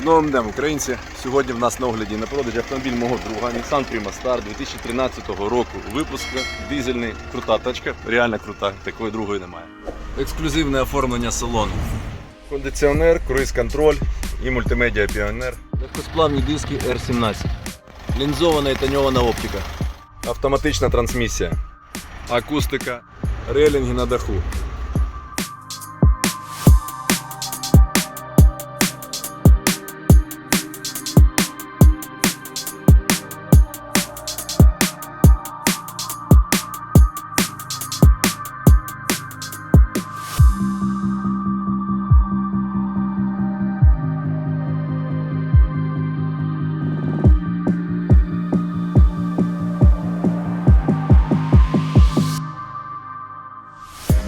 З новим днем українці. Сьогодні в нас на огляді на продажі автомобіль мого друга Nissan Prima Star 2013 року випуску. Дизельний, крута тачка, реально крута, такої другої немає. Ексклюзивне оформлення салону. Кондиціонер, круїз-контроль і мультимедіа Pioneer. Легкосплавні диски R17. Лінзована і тоньована оптика. Автоматична трансмісія. Акустика, релінги на даху.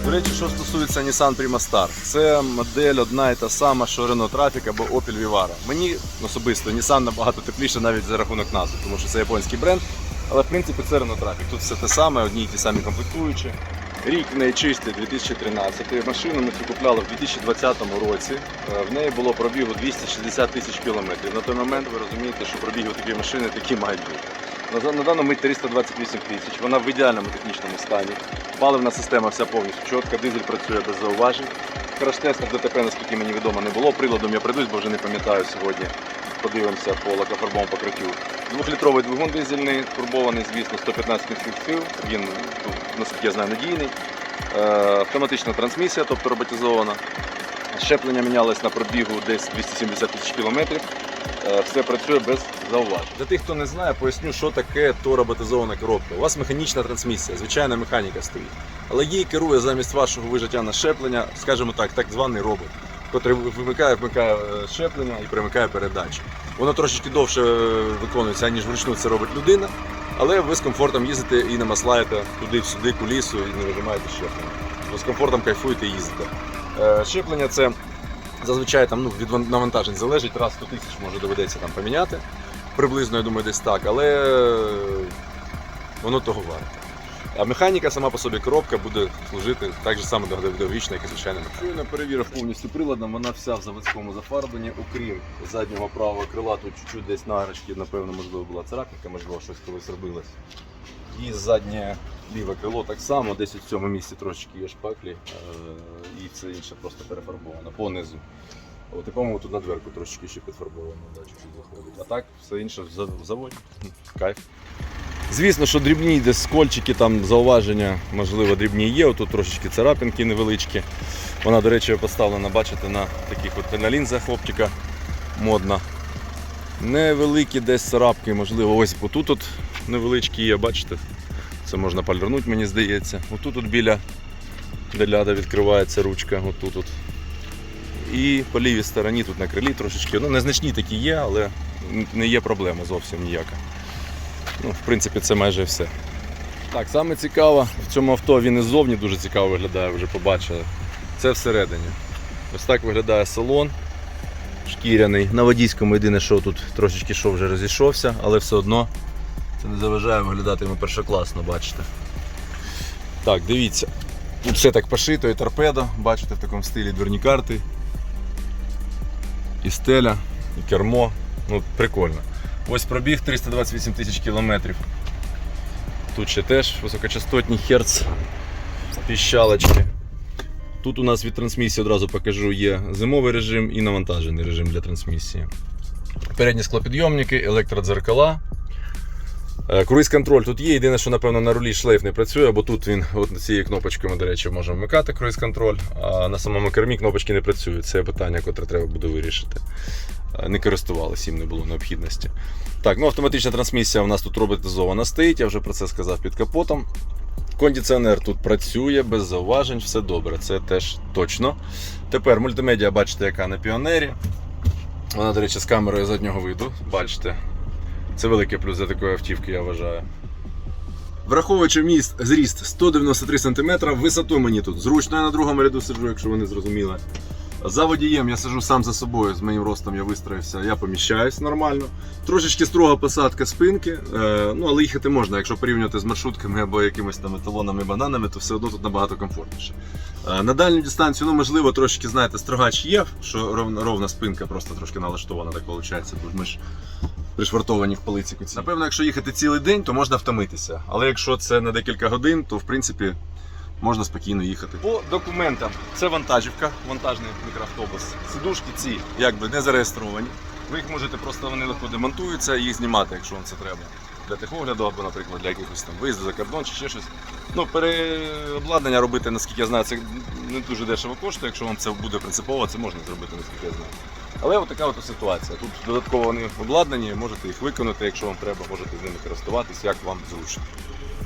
До речі, що стосується Nissan Prima Star, це модель одна і та сама, що Renault Traffic або Opel Vivaro. Мені особисто Nissan набагато тепліше навіть за рахунок назви, тому що це японський бренд. Але в принципі це Renault Traffic. Тут все те саме, одні й ті самі комплектуючі. Рік в неї чистий 2013. Машину ми купляли в 2020 році. Е, В неї було пробігу 260 тисяч кілометрів. На той момент ви розумієте, що пробіги у такої машини такі мають бути. На, даному мить 328 тисяч. Вона в ідеальному технічному стані. Паливна система вся повністю чітка, дизель працює без зауважень. Краш-тестів ДТП, наскільки мені відомо, не було. Приладом я прийдусь, бо вже не пам'ятаю сьогодні. Подивимося по лакофарбовому покриттю. Двохлітровий двигун дизельний, турбований, звісно, 115 кінських сил. Він, тут, наскільки я знаю, надійний. Е, автоматична трансмісія, тобто роботизована. Щеплення мінялось на пробігу десь 270 тисяч кілометрів. Е, Все працює без зауважень. Для тих, хто не знає, поясню, що таке то роботизована коробка. У вас механічна трансмісія, звичайна механіка стоїть. Але їй керує замість вашого вижиття на щеплення, скажімо так, так званий робот, який вимикає, вмикає е, щеплення і примикає передачі. Воно трошечки довше е, виконується, ніж вручну це робить людина. Але ви з комфортом їздите і не маслаєте туди-сюди кулісу і не вижимаєте щеплення. Ви з комфортом кайфуєте і їздите. Щеплення це зазвичай там, ну, від навантажень залежить, раз 100 тисяч може доведеться там поміняти. Приблизно, я думаю, десь так, але е, воно того варте. А механіка сама по собі коробка буде служити так же само довговічно, як і звичайна механіка. Щойно перевірив повністю приладом, вона вся в заводському зафарбленні, окрім заднього правого крила, тут чуть-чуть десь на напевно, можливо, була царапинка, можливо, щось колись робилось. І заднє ліве крило так само, десь у цьому місці трошечки є шпаклі, е, і це інше просто перефарбовано понизу. І, по-моєму, тут на дверку трошечки ще підфарбовано, чуть-чуть заходить. А так, все інше в заводі. Кайф. Звісно, що дрібні десь скольчики, там зауваження, можливо, дрібні є. Тут трошечки царапинки невеличкі. Вона, до речі, поставлена, бачите, на таких от на лінзах оптика модна. Невеликі десь царапки, можливо, ось отут от невеличкі є, бачите? Це можна пальвернути, мені здається. Отут от біля де ляда відкривається ручка, отут от. І по лівій стороні тут на крилі трошечки. Ну, незначні такі є, але не є проблема зовсім ніяка. Ну, в принципі, це майже все. Так, саме цікаво, в цьому авто він і ззовні дуже цікаво виглядає, вже побачили. Це всередині. Ось так виглядає салон шкіряний. На водійському єдине, що тут трошечки шов вже розійшовся, але все одно це не заважає виглядати йому першокласно, бачите. Так, дивіться. Тут все так пошито, і торпедо, бачите, в такому стилі дверні карти. І стеля, і кермо. Ну, прикольно. Ось пробіг 328 тисяч кілометрів. Тут ще теж високочастотні херц, піщалочки. Тут у нас від трансмісії одразу покажу є зимовий режим і навантажений режим для трансмісії. Передні склопідйомники, електродзеркала. Е, Круїз-контроль тут є. Єдине, що напевно на рулі шлейф не працює, бо тут він от цією кнопочкою ми, до речі, можемо вмикати круїз-контроль, а на самому кермі кнопочки не працюють. Це питання, яке треба буде вирішити. Е, Не користувалися, їм не було необхідності. Так, ну автоматична трансмісія у нас тут роботизована стоїть, я вже про це сказав під капотом. Кондиціонер тут працює без зауважень, все добре, це теж точно. Тепер мультимедіа, бачите, яка на піонері. Вона, до речі, з камерою заднього виду. Бачите, це великий плюс для такої автівки, я вважаю. Враховуючи міст зріст 193 см, висоту мені тут зручно, я на другому ряду сиджу, якщо ви не зрозуміли. За водієм я сижу сам за собою, з моїм ростом я вистроївся, я поміщаюсь нормально. Трошечки строга посадка спинки, е, ну але їхати можна, якщо порівнювати з маршрутками або якимись там еталонами бананами, то все одно тут набагато комфортніше. Е, На дальню дистанцію, ну можливо, трошки, знаєте, строгач є, що ровна, ровна спинка просто трошки налаштована, так виходить, ми ж пришвартовані в полиці куці. Напевно, якщо їхати цілий день, то можна втомитися. Але якщо це на декілька годин, то в принципі можна спокійно їхати. По документам це вантажівка, вантажний мікроавтобус. Сидушки ці якби не зареєстровані. Ви їх можете просто вони легко демонтуються і їх знімати, якщо вам це треба. Для техогляду або, наприклад, для якихось там виїзду за кордон чи ще щось. Ну, переобладнання робити, наскільки я знаю, це не дуже дешево коштує. Якщо вам це буде принципово, це можна зробити, наскільки я знаю. Але от така от ситуація. Тут додатково вони обладнані, можете їх виконати, якщо вам треба, можете з ними користуватись, як вам зручно.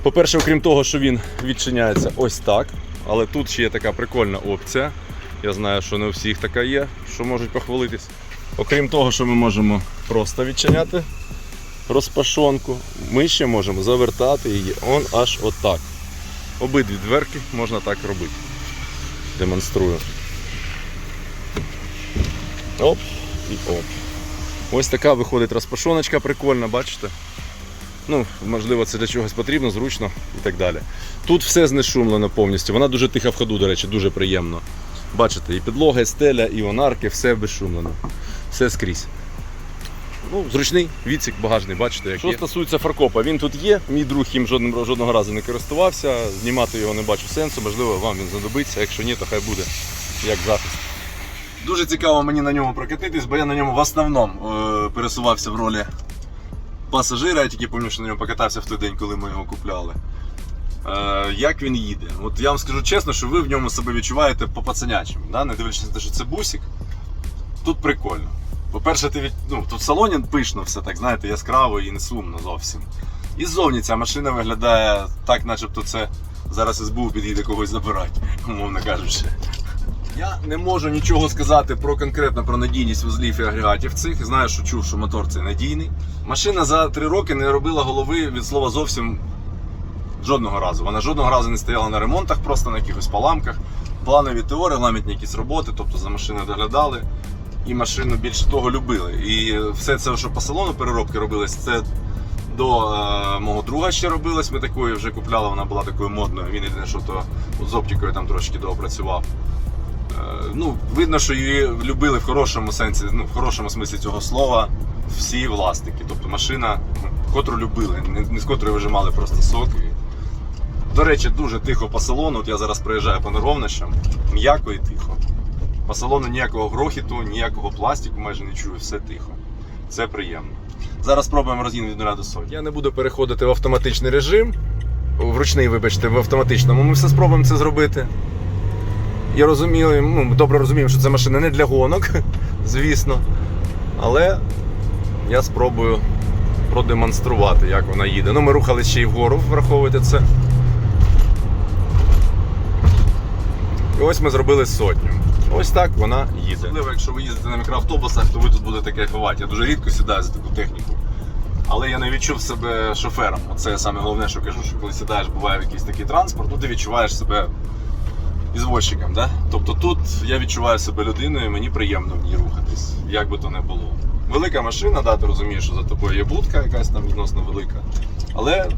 По-перше, окрім того, що він відчиняється ось так, але тут ще є така прикольна опція. Я знаю, що не у всіх така є, що можуть похвалитись. Окрім того, що ми можемо просто відчиняти розпашонку, ми ще можемо завертати її он аж отак. Обидві дверки можна так робити. Демонструю. Оп і оп. Ось така виходить розпашоночка прикольна, бачите? Ну, можливо, це для чогось потрібно, зручно і так далі. Тут все знешумлено повністю. Вона дуже тиха в ходу, до речі, дуже приємно. Бачите, і підлога, і стеля, і онарки, все безшумлено. Все скрізь. Ну, зручний відсік багажний, бачите, як Що є. стосується фаркопа, він тут є. Мій друг їм жодним, жодного разу не користувався. Знімати його не бачу сенсу, можливо, вам він знадобиться. Якщо ні, то хай буде як захист. Дуже цікаво мені на ньому прокатитись, бо я на ньому в основному е, пересувався в ролі пасажира. Я тільки пам'ятаю, що на ньому покатався в той день, коли ми його купляли. Е, як він їде? От я вам скажу чесно, що ви в ньому себе відчуваєте по пацанячому, да? не дивлячись на те, що це бусик. Тут прикольно. По-перше, ти від... ну, тут в салоні пишно все так, знаєте, яскраво і не сумно зовсім. І ззовні ця машина виглядає так, начебто це зараз СБУ підійде когось забирати, умовно кажучи. Я не можу нічого сказати про конкретно про надійність вузлів і агрегатів цих. Знаю, що чув, що мотор цей надійний. Машина за три роки не робила голови від слова зовсім жодного разу. Вона жодного разу не стояла на ремонтах, просто на якихось поламках. Планові ТО, регламентні якісь роботи, тобто за машиною доглядали. І машину більше того любили. І все це, що по салону переробки робилось, це до е, мого друга ще робилось. Ми такої вже купляли, вона була такою модною. Він єдине, що то з оптикою там трошки доопрацював. Е, ну, видно, що її любили в хорошому сенсі, ну, в хорошому смислі цього слова всі власники. Тобто машина, ну, котру любили, не, з котрої вижимали просто сок. І... До речі, дуже тихо по салону. От я зараз проїжджаю по неровнощам, м'яко і тихо. По салону ніякого грохіту, ніякого пластику майже не чую, все тихо. Це приємно. Зараз спробуємо розгін від 0 до сотні. Я не буду переходити в автоматичний режим. В ручний, вибачте, в автоматичному. Ми все спробуємо це зробити. Я розумію, ну, добре розуміємо, що це машина не для гонок, звісно. Але я спробую продемонструвати, як вона їде. Ну, ми рухалися ще й вгору, враховуйте це. І ось ми зробили сотню. Ось так вона їде. Особливо, якщо ви їздите на мікроавтобусах, то ви тут будете кайфувати. Я дуже рідко сідаю за таку техніку. Але я не відчув себе шофером. Оце саме головне, що кажу, що коли сідаєш, буває якийсь такий транспорт, ну ти відчуваєш себе ізвозчиком. Да? Тобто тут я відчуваю себе людиною, і мені приємно в ній рухатись, як би то не було. Велика машина, да, ти розумієш, що за тобою є будка якась там відносно велика. Але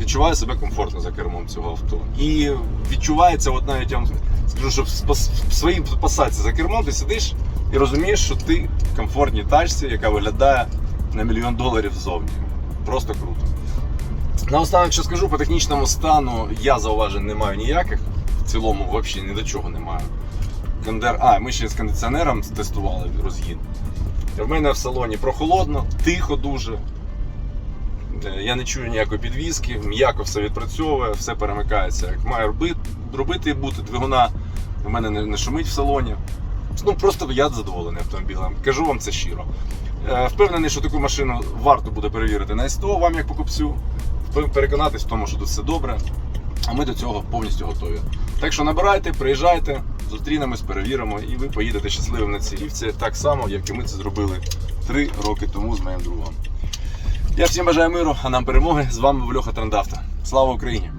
відчуваю себе комфортно за кермом цього авто. І відчувається, от навіть я вам скажу, що в своїй посадці за кермом ти сидиш і розумієш, що ти в комфортній тачці, яка виглядає на мільйон доларів ззовні. Просто круто. Наостанок, що скажу, по технічному стану я зауважень не маю ніяких. В цілому взагалі ні до чого не маю. Кондер... А, ми ще з кондиціонером тестували розгін. В мене в салоні прохолодно, тихо дуже. Е, Я не чую ніякої підвізки, м'яко все відпрацьовує, все перемикається, як має робити, робити бути. Двигуна в мене не, шумить в салоні. Ну просто я задоволений автомобілем. Кажу вам це щиро. Е, Впевнений, що таку машину варто буде перевірити на СТО вам як покупцю. Переконатись в тому, що тут все добре. А ми до цього повністю готові. Так що набирайте, приїжджайте, зустрінемось, перевіримо, і ви поїдете щасливим на цій лівці так само, як і ми це зробили три роки тому з моїм другом. Я всім бажаю миру, а нам перемоги. З вами був Льоха Трандавта. Слава Україні!